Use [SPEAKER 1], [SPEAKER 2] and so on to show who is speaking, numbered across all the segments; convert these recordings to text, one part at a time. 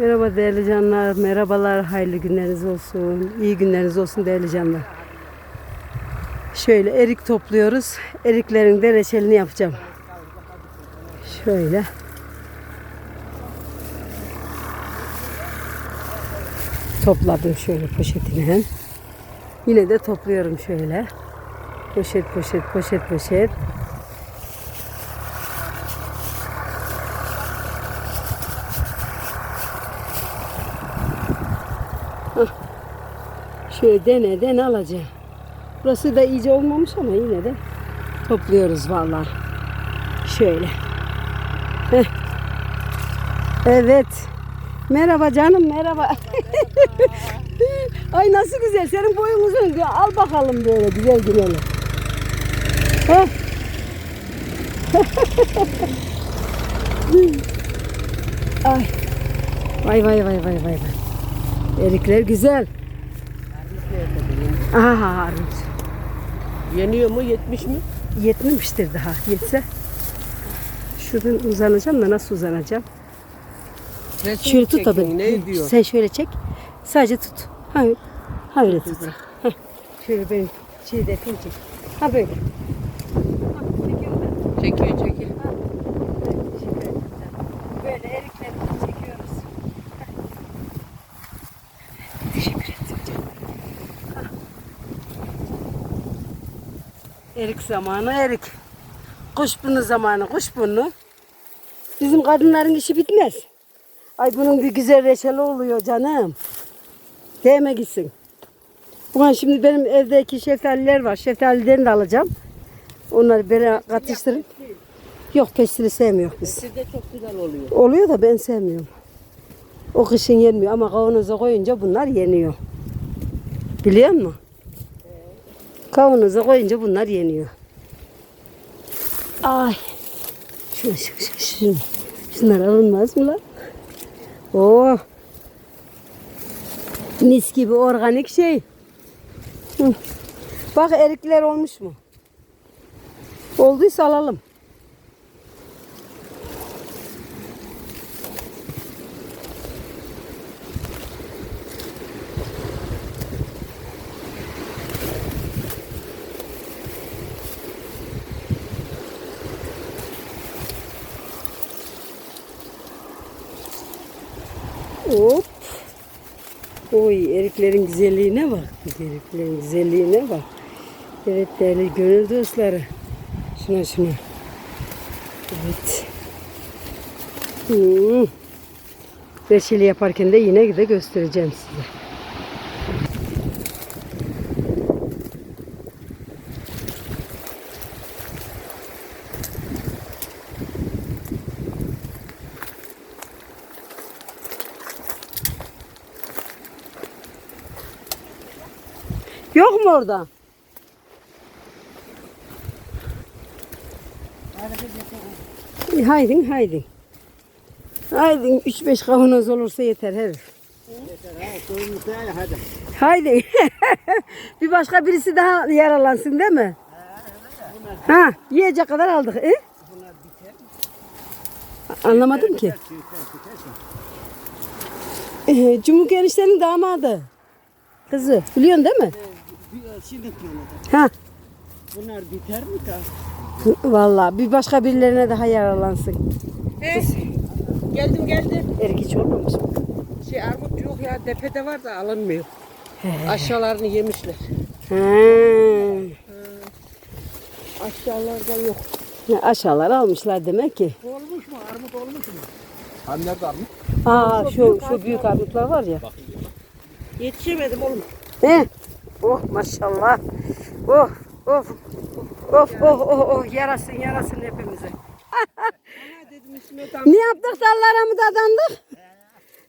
[SPEAKER 1] Merhaba değerli canlar, merhabalar, hayırlı günleriniz olsun, iyi günleriniz olsun değerli canlar. Şöyle erik topluyoruz, eriklerin de reçelini yapacağım. Şöyle. Topladım şöyle poşetine. Yine de topluyorum şöyle. Poşet poşet poşet poşet. Şöyle dene dene alacağım. Burası da iyice olmamış ama yine de topluyoruz vallahi. Şöyle. Heh. Evet. Merhaba canım merhaba. Ay nasıl güzel. Senin boyun uzun. Al bakalım böyle güzel güzel. Ay. Vay vay vay vay vay. vay. Erikler güzel. Aha armut.
[SPEAKER 2] Yeniyor mu? 70 mi?
[SPEAKER 1] Yetmemiştir daha. Yetse. Şuradan uzanacağım da nasıl uzanacağım?
[SPEAKER 2] Resim
[SPEAKER 1] Şöyle tut
[SPEAKER 2] çekin,
[SPEAKER 1] tabii.
[SPEAKER 2] Ne diyor?
[SPEAKER 1] Sen şöyle çek. Sadece tut. Ha, ha öyle tut. Heh. Şöyle benim şey defin çek. Ha böyle.
[SPEAKER 2] Çekiyor çekiyor.
[SPEAKER 1] Böyle eriklerimizi çekiyoruz. Teşekkür ederim canım. Erik zamanı erik. Kuşburnu zamanı kuşburnu. Bizim kadınların işi bitmez. Ay bunun bir güzel reçeli oluyor canım. Değme gitsin. Ulan şimdi benim evdeki şeftaliler var. Şeftalilerini de alacağım. Onları böyle katıştırıp. Yok pestil sevmiyor biz.
[SPEAKER 2] Sizde çok güzel oluyor.
[SPEAKER 1] Oluyor da ben sevmiyorum. O kışın yenmiyor ama kavanoza koyunca bunlar yeniyor. Biliyor musun? Kavanoza koyunca bunlar yeniyor. Ay. Şunu, şunu, şunu. Şunlar alınmaz mı lan? Oh. Mis gibi organik şey. Hı. Bak erikler olmuş mu? Olduysa alalım. Hop. Oy eriklerin güzelliğine bak. Eriklerin güzelliğine bak. Evet değerli gönül dostları. Şuna şuna. Evet. Hmm. Reçeli yaparken de yine de göstereceğim size. Yok mu orada? Haydin haydin. Haydin 3-5 kavanoz olursa yeter her.
[SPEAKER 3] hadi.
[SPEAKER 1] Haydi. bir başka birisi daha yaralansın değil mi? Ha, yiyecek kadar aldık. E? Anlamadım ki. Ee, Cumhur eniştenin damadı. Kızı. Biliyorsun değil mi?
[SPEAKER 3] Şimdi.
[SPEAKER 1] Ha.
[SPEAKER 3] Bunlar biter mi da?
[SPEAKER 1] Vallahi bir başka birilerine daha yaralansın.
[SPEAKER 2] He? Geldim geldim.
[SPEAKER 1] Erik hiç olmamış mı?
[SPEAKER 2] Şey armut yok ya depede var da alınmıyor. Aşağılarını yemişler.
[SPEAKER 1] He.
[SPEAKER 2] Aşağılarda yok.
[SPEAKER 1] Ya Aşağılar almışlar demek ki.
[SPEAKER 3] Olmuş mu? Armut olmuş mu? Hani nerede armut?
[SPEAKER 1] Aa şu şu büyük armutlar var ya.
[SPEAKER 2] Yetişemedim oğlum.
[SPEAKER 1] He. Oh maşallah. Oh of. Of oh oh oh yarasın yarasın hepimize. Ne yaptık dallara mı dadandık?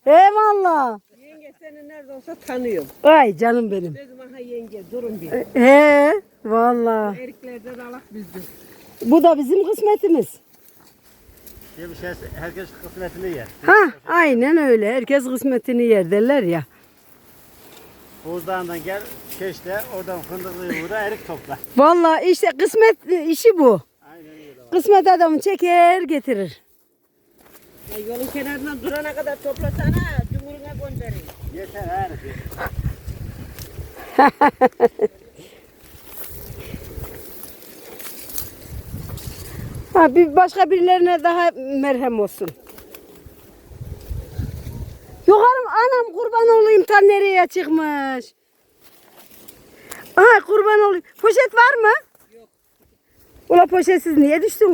[SPEAKER 1] Eyvallah.
[SPEAKER 2] Yenge seni nerede olsa tanıyorum.
[SPEAKER 1] Ay canım benim.
[SPEAKER 2] Dedim aha yenge durun bir.
[SPEAKER 1] He vallahi.
[SPEAKER 2] Eriklerden alak bizdir.
[SPEAKER 1] Bu da bizim kısmetimiz.
[SPEAKER 3] Bir şey, herkes kısmetini yer.
[SPEAKER 1] Ha aynen öyle. Herkes kısmetini yer derler ya.
[SPEAKER 3] Bozdağ'ından gel, Keşte, oradan fındıklığı uğra, erik topla.
[SPEAKER 1] Vallahi işte kısmet işi bu.
[SPEAKER 3] Aynen öyle.
[SPEAKER 1] Kısmet adamı çeker getirir.
[SPEAKER 2] Ya yolun kenarından durana kadar toplasana. Cumhuruna gönderin.
[SPEAKER 3] Yeter her şey.
[SPEAKER 1] Ha bir başka birilerine daha merhem olsun. Yukarım anam kurban olayım tan nereye çıkmış. Aha kurban olayım. Poşet var mı? Yok. Ula poşetsiz niye düştün?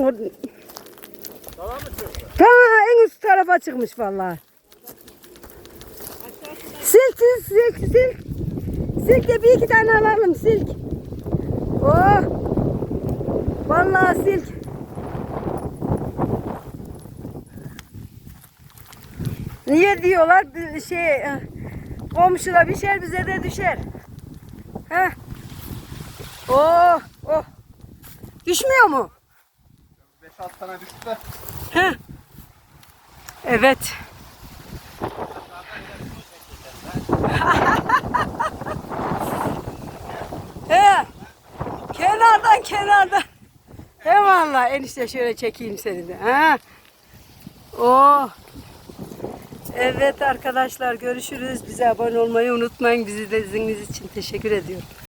[SPEAKER 3] Tamam mı çıktı?
[SPEAKER 1] Ta en üst tarafa çıkmış vallahi. Silk silk silk silk. Silk de bir iki tane alalım silk. Oh. Vallahi silk. Niye diyorlar şey eh, komşuna bir şey bize de düşer. Heh. Oh oh. Düşmüyor mu?
[SPEAKER 3] 5-6 tane düştü de.
[SPEAKER 1] Heh. Evet. He. Kenardan kenardan. He vallahi enişte şöyle çekeyim seni de. Ha. Oh. Evet arkadaşlar görüşürüz. Bize abone olmayı unutmayın. Bizi de izlediğiniz için teşekkür ediyorum.